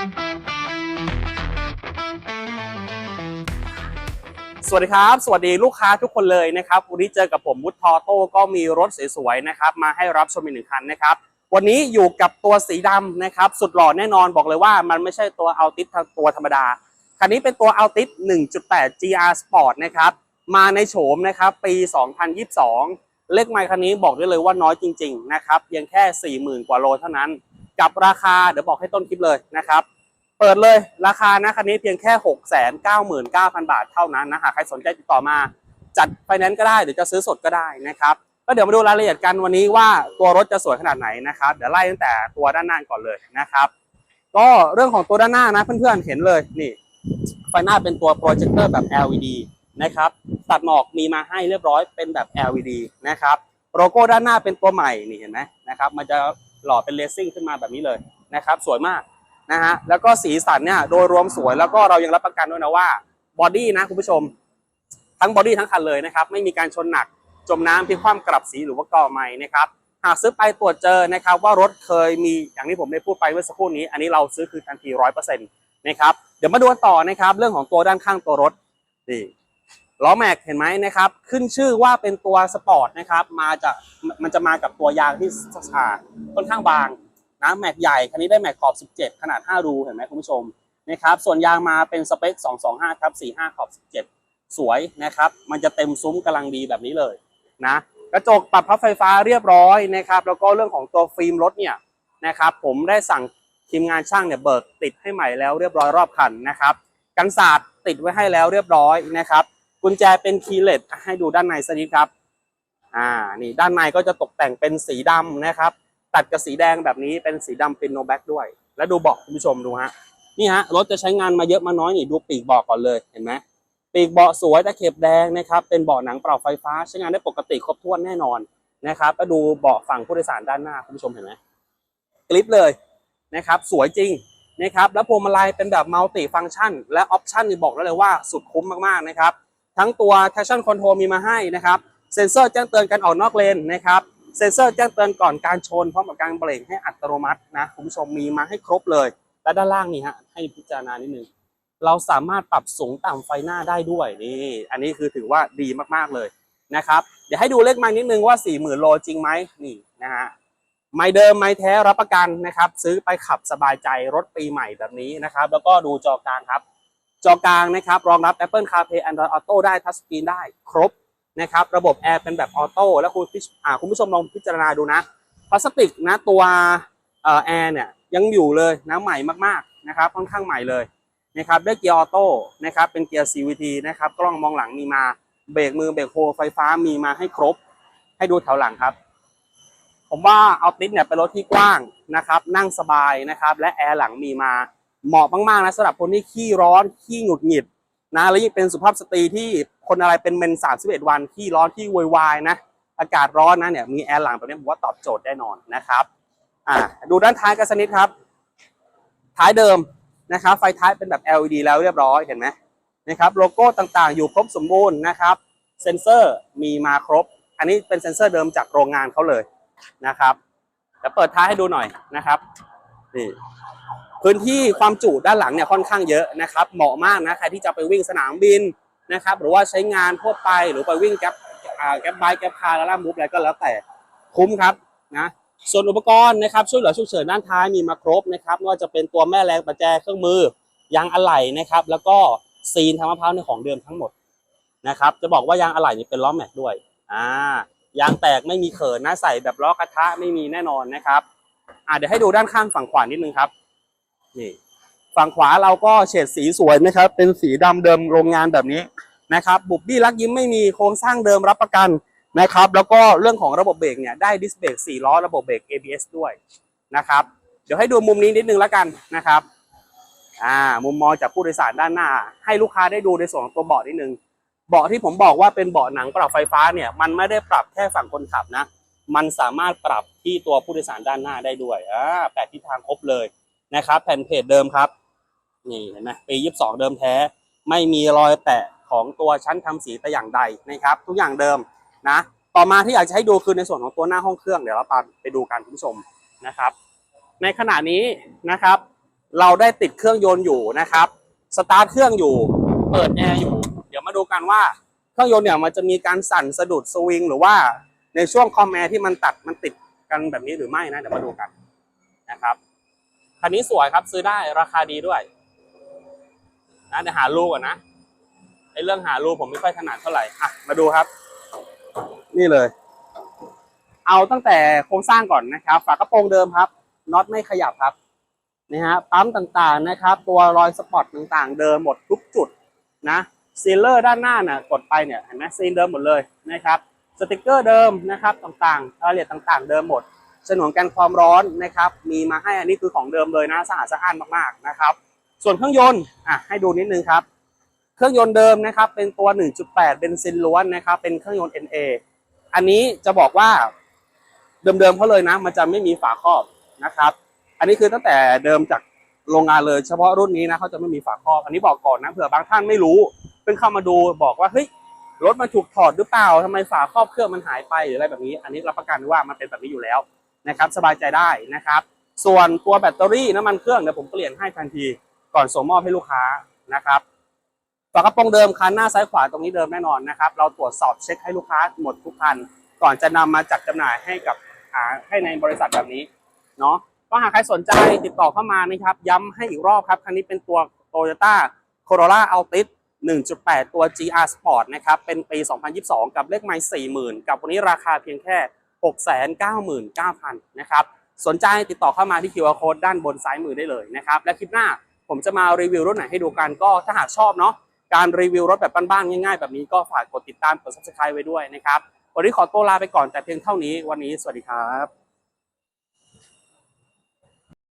สวัสดีครับ สวัสดีลูกค้าทุกคนเลยนะครับวันนี้เจอกับผมวุฒิทอโต้ก็มีรถสวยๆนะครับมาให้รับชมอีกหนึ่งคันนะครับ วันนี้อยู่กับตัวสีดำนะครับ สุดหล่อแน่นอนบอกเลยว่ามันไม่ใช่ตัวเอัลติสตัวธรรมดา คันนี้เป็นตัวเอัลติส1.8 GR Sport นะครับมาในโฉมนะครับปี 2022 เลขไมค์คันนี้บอกได้เลยว่าน้อยจริง ๆ นะครับเพียงแค่ 40,000 กว่าโลเท่านั้น กับราคาเดี๋ยวบอกให้ต้นคลิปเลยนะครับ เปิดเลยราคานะคันนี้เพียงแค่ 699,000 บาทเท่านั้นนะหากใครสนใจติดต่อมา จัดไฟแนนซ์ก็ได้หรือจะซื้อสดก็ได้นะครับก็เดี๋ยวมาดูรายละเอียดกันวันนี้ว่าตัวรถจะสวยขนาดไหนนะครับเดี๋ยวไล่ตั้งแต่ตัวด้านหน้าก่อนเลยนะครับ ก็เรื่องของตัวด้านหน้านะเพื่อนๆเห็นเลยนี่ไฟหน้าเป็นตัวโปรเจคเตอร์แบบ LED นะครับตัดหมอกมีมาให้เรียบร้อยเป็นแบบ LED นะครับโลโก้ด้านหน้าเป็นตัวใหม่นี่เห็นไหมนะครับมันจะ หล่อเป็นเลสซิ่งขึ้นมาแบบนี้เลยนะครับ สวยมากนะฮะแล้วก็สีสันเนี่ยโดยรวมสวยแล้วก็เรายังรับประกันด้วยนะว่าบอดี้นะคุณผู้ชม ทั้งบอดี้ทั้งคันเลยนะครับ ไม่มีการชนหนักจมน้ำพลิกคว่ำกลับสีหรือว่าก่อใหม่นะครับหากซื้อไปตรวจเจอนะครับ ว่ารถเคยมีอย่างที่ผมได้พูดไปเมื่อสักครู่นี้ อันนี้เราซื้อคืนทันทีร้อยเปอร์เซ็นต์นะครับเดี๋ยวมาดูกันต่อนะครับ เรื่องของตัวด้านข้างตัวรถนี่ ล้อแม็กเห็นไหมนะครับ ขึ้นชื่อว่าเป็นตัวสปอร์ตนะครับ มาจากมันจะมากับตัวยางที่อ่าค่อนข้างบางนะแม็กใหญ่คันนี้ได้แม็กขอบ 17 ขนาด 5 รูเห็นไหมคุณผู้ชมนะครับ ส่วนยางมาเป็นสเปค 225ทับ45 ขอบ 17 สวยนะครับ มันจะเต็มซุ้มกำลังดีแบบนี้เลยนะกระจกปรับพับไฟฟ้าเรียบร้อยนะครับ แล้วก็เรื่องของตัวฟิล์มรถเนี่ยนะครับผมได้สั่งทีมงานช่างเนี่ยเบิกติดให้ใหม่แล้วเรียบร้อยรอบคันนะครับ กันศาสตร์ติดไว้ให้แล้วเรียบร้อยนะครับ กุญแจเป็นคีย์เลสให้ดูด้านในสักนิดครับ อ่า นี่ด้านในก็จะตกแต่งเป็นสีดำนะครับ ตัดกับสีแดงแบบนี้เป็นสีดำเป็นโนแบ็กด้วย แล้วดูเบาะคุณผู้ชมดูฮะ นี่ฮะรถจะใช้งานมาเยอะมาน้อยนี่ดูปีกเบาะก่อนเลยเห็นไหมปีกเบาะสวยตะเข็บแดงนะครับ เป็นเบาะหนังเปล่าไฟฟ้าใช้งานได้ปกติครบถ้วนแน่นอนนะครับแล้วดูเบาะฝั่งผู้โดยสารด้านหน้าคุณผู้ชมเห็นไหมกลิปเลยนะครับ สวยจริงนะครับ แล้วพวงมาลัยเป็นแบบมัลติฟัง c t ชัน และออปชันนี่บอกได้เลยว่าสุดคุ้มมากๆนะครับ ทั้งตัว traction control มีมาให้นะครับ เซ็นเซอร์แจ้งเตือนการออกนอกเลนนะครับเซ็นเซอร์แจ้งเตือนก่อนการชนพร้อมกับการเบรกให้อัตโนมัตินะคุณผู้ชมมีมาให้ครบเลย และด้านล่างนี่ฮะให้พิจารณานิดนึงเราสามารถปรับสูงต่ำไฟหน้าได้ด้วยนี่อันนี้คือถือว่าดีมากๆเลยนะครับเดี๋ยวให้ดูเลขไม้นิดนึงว่า 40,000 โลจริงไหมนี่นะฮะไม้เดิมไม้แท้รับประกันนะครับ ซื้อไปขับสบายใจรถปีใหม่แบบนี้นะครับ แล้วก็ดูจอกลางครับ จอกลางนะครับรองรับ Apple CarPlay Android Auto ได้ทัชสกรีนได้ครบนะครับระบบแอร์เป็นแบบออโต้แล้วคุณคุณผู้ชมลองพิจารณาดูนะพลาสติกนะตัวแอร์เนี่ยยังอยู่เลยนะใหม่มากๆนะครับค่อนข้างใหม่เลยนะครับได้เกียร์ออโต้นะครับเป็นเกียร์ CVT นะครับกล้องมองหลังมีมาเบรกมือเบรกโฮไฟฟ้ามีมาให้ครบ ให้ดูแถวหลังครับ ผมว่าเอาติสเนี่ยเป็นรถที่กว้างนะครับนั่งสบายนะครับและแอร์หลังมีมา เหมาะมากๆนะสำหรับคนที่ขี้ร้อนขี้หงุดหงิดนะแล้วยิ่งเป็นสุภาพสตรีที่คนอะไรเป็นเมน31วันขี้ร้อนขี้โวยวายนะอากาศร้อนนะเนี่ยมีแอร์หลังแบบนี้ผมว่าตอบโจทย์แน่นอนนะครับอ่าดูด้านท้ายกันสักนิดครับ ท้ายเดิมนะครับไฟท้ายเป็นแบบ LED แล้วเรียบร้อยเห็นไหมนะครับโลโก้ต่างๆ อยู่ครบสมบูรณ์นะครับเซ็นเซอร์มีมาครบ อันนี้เป็นเซ็นเซอร์เดิมจากโรงงานเขาเลยนะครับเดี๋ยวเปิดท้ายให้ดูหน่อยนะครับ นี่พื้นที่ความจุด้านหลังเนี่ยค่อนข้างเยอะนะครับ เหมาะมากนะใครที่จะไปวิ่งสนามบินนะครับ หรือว่าใช้งานทั่วไปหรือไปวิ่งแก๊ปแก๊ปไบค์แก๊ปคาร์ล่ามูฟอะไรก็แล้วแต่คุ้มครับนะส่วนอุปกรณ์นะครับช่วยเหลือฉุกเฉินด้านท้ายมีมาครบนะครับไม่ว่าจะเป็นตัวแม่แรงประแจเครื่องมือยางอะไหล่นะครับ แล้วก็ซีนทางมะพร้าวในของเดิมทั้งหมดนะครับ จะบอกว่ายางอะไหล่นี่เป็นล้อแม็กด้วยอ่ายางแตกไม่มีเขินนะใส่แบบล้อกระทะไม่มีแน่นอนนะครับ อ่าเดี๋ยวให้ดูด้านข้างฝั่งขวานิดนึงครับนี่ฝั่งขวาเราก็เฉดสีสวยนะครับ เป็นสีดำเดิมโรงงานแบบนี้นะครับ บุบบี้รักยิ้มไม่มีโครงสร้างเดิมรับประกันนะครับ แล้วก็เรื่องของระบบเบรกเนี่ยได้ดิสเบรก4ล้อระบบเบรก ABS ด้วยนะครับ เดี๋ยวให้ดูมุมนี้นิดนึงแล้วกันนะครับอ่ามุมมองจากผู้โดยสารด้านหน้า ให้ลูกค้าได้ดูในส่วนของตัวเบาะนิดนึงเบาะที่ผมบอกว่าเป็นเบาะหนังปรับไฟฟ้าเนี่ยมันไม่ได้ปรับแค่ฝั่งคนขับนะ มันสามารถปรับที่ตัวผู้โดยสารด้านหน้าได้ด้วยอ่าแปดทิศทางครบเลยนะครับ แผ่นเพจเดิมครับ นี่เห็นไหมปี22เดิมแท้ ไม่มีรอยแตะของตัวชั้นทำสีแต่อย่างใดนะครับ ทุกอย่างเดิมนะ ต่อมาที่อยากจะให้ดูคือในส่วนของตัวหน้าห้องเครื่องเดี๋ยวเราไปดูกันคุณผู้ชมนะครับ ในขณะนี้นะครับ เราได้ติดเครื่องยนต์อยู่นะครับสตาร์ทเครื่องอยู่เปิดแอร์อยู่ เดี๋ยวมาดูกันว่า เครื่องยนต์เนี่ยมันจะมีการสั่นสะดุดสวิงหรือว่า ในช่วงคอมแอร์ที่มันตัดมันติดกันแบบนี้หรือไม่นะเดี๋ยวมาดูกันนะครับคันนี้สวยครับซื้อได้ราคาดีด้วยนะเดี๋ยวหาลูกก่อนนะไอเรื่องหาลูกผมไม่ค่อยถนัดเท่าไหร่อะมาดูครับ นี่เลย เอาตั้งแต่โครงสร้างก่อนนะครับ ฝากระโปรงเดิมครับน็อตไม่ขยับครับนะฮะปั๊มต่างๆนะครับ ตัวรอยสปอตต่างๆ เดิมหมดทุกจุดนะซีลเลอร์ด้านหน้าน่ะกดไปเนี่ยเห็นไหมซีนเดิมหมดเลยนะครับ สติกเกอร์เดิมนะครับต่างๆรายละเอียดต่างๆ เดิมหมดฉนวนกันความร้อนนะครับมีมาให้อันนี้คือของเดิมเลยนะสะอาดสะอ้านมากๆนะครับ ส่วนเครื่องยนต์อะให้ดูนิดนึงครับเครื่องยนต์เดิมนะครับเป็นตัว 1.8 เบนซินล้วนนะครับเป็นเครื่องยนต์ NA อันนี้จะบอกว่าเดิมๆเขาเลยนะ มันจะไม่มีฝาครอบนะครับ อันนี้คือตั้งแต่เดิมจากโรงงานเลยเฉพาะรุ่นนี้นะเขาจะไม่มีฝาครอบ อันนี้บอกก่อนนะเผื่อบางท่านไม่รู้ เพิ่งเข้ามาดูบอกว่าเฮ้ย รถมันถูกถอดหรือเปล่าทำไมฝาครอบเครื่องมันหายไปหรืออะไรแบบนี้ อันนี้รับประกันว่ามันเป็นแบบนี้อยู่แล้วนะครับ สบายใจได้นะครับ ส่วนตัวแบตเตอรี่น้ำมันเครื่องเดี๋ยวผมเปลี่ยนให้ทันทีก่อนส่งมอบให้ลูกค้านะครับฝากระโปรงเดิมคันหน้าซ้ายขวาตรงนี้เดิมแน่นอนนะครับ เราตรวจสอบเช็คให้ลูกค้าหมดทุกคัน ก่อนจะนำมาจัดจำหน่ายให้กับอ่าให้ในบริษัทแบบนี้เนาะก็หากใครสนใจติดต่อเข้ามานะครับ ย้ำให้อีกรอบครับ คันนี้เป็นตัว Toyota Corolla Altis 1.8 ตัว GR Sport นะครับ เป็นปี 2022 กับเลขไมล์40,000 กับวันนี้ราคาเพียงแค่ 699,000 นะครับ สนใจติดต่อเข้ามาที่ QR Code ด้านบนซ้ายมือได้เลยนะครับ และคลิปหน้าผมจะมารีวิวรถไหนให้ดูกันก็ถ้าหากชอบเนาะ การรีวิวรถแบบบ้านๆง่ายๆ แบบนี้ก็ฝากกดติดตามกด subscribe ไว้ด้วยนะครับ วันนี้ขอตัวลาไปก่อนแต่เพียงเท่านี้ วันนี้สวัสดีครับ